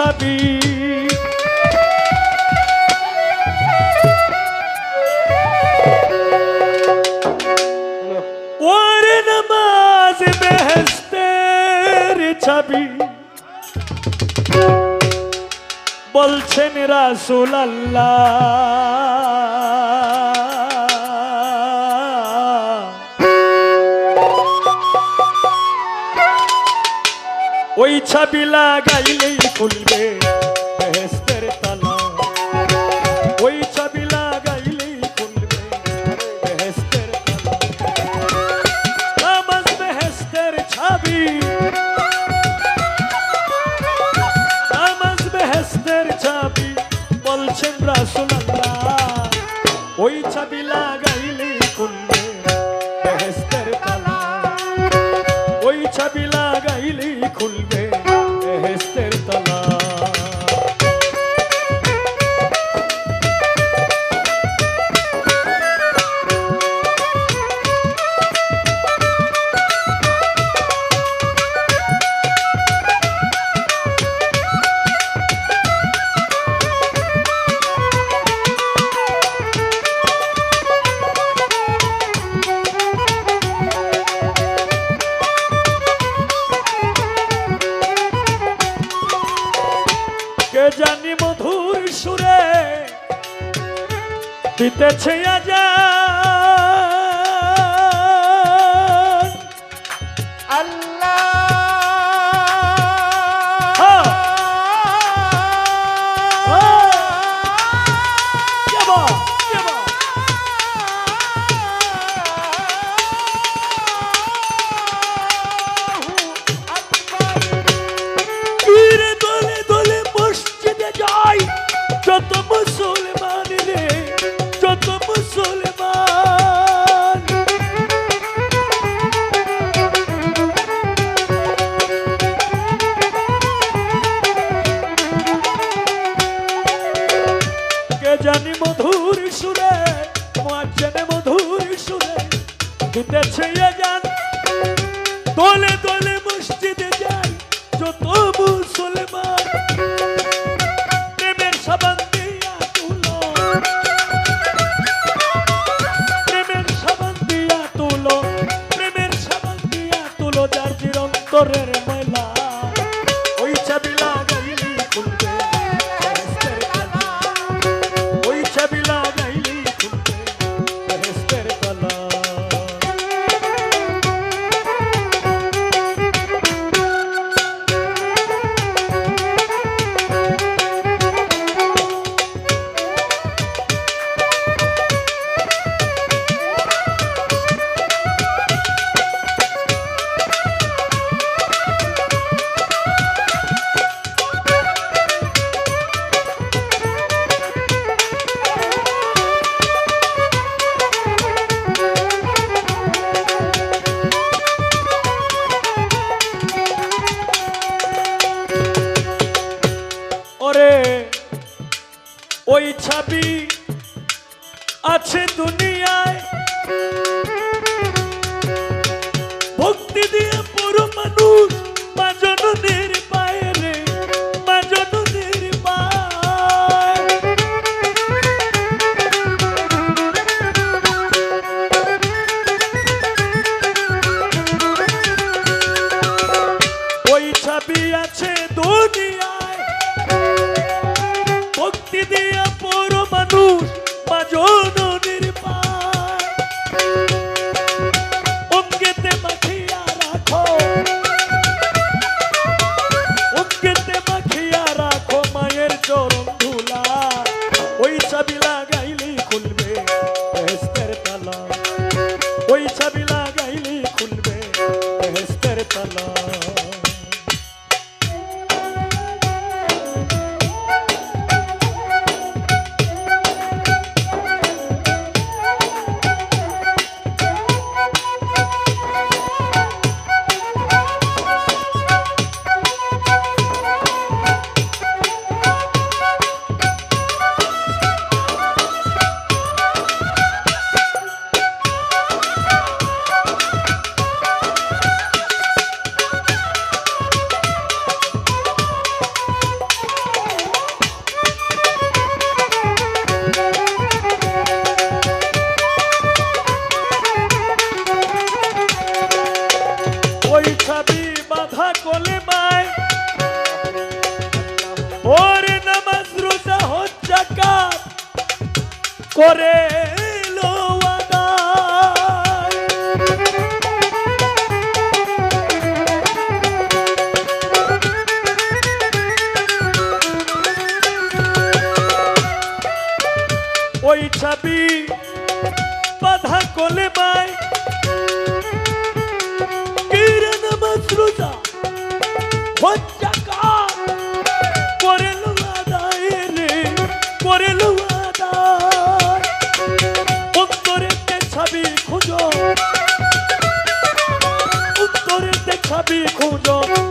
ছাবি ওরে নামাজ বেহেস্তের ছাবি। বলছেন রাসুল ওই ছাবি লাগাইলেই খুলবে বেহেস্তের তালা। ওই ছাবি লাগাইলেই খুলবে বেহেস্তের তালা। নামাজ বেহেস্তের ছাবি। নামাজ বেহেস্তের ছাবি, বলছেন রাসূলুল্লাহ। দিতেছে আজান জানি মধুর সুরে মাঝখানে মধুর সুরে দিতেছে গান দলে দলে মসজিদে যাই, যত মুসলমান। প্রেমের সাবান দিয়া তুলো। প্রেমের সাবান দিয়া তুলো। প্রেমের সাবান দিয়া তুলো, যার চিরন্তরের ময়লা ওই ছাবি আছে দুনিয়ায়। ভক্তি দিয়ে পুরো মানুষ মাজনের পায়ে রে পায়। ওই ছাবি আছে দুনিয়ায়। মানুষ ওরে নামাজ রোজা হজ্জা কাপ করে ওই ছবি বাধা কোলে মায় কিরে নামাজ রোজা ছবি খুঁজো।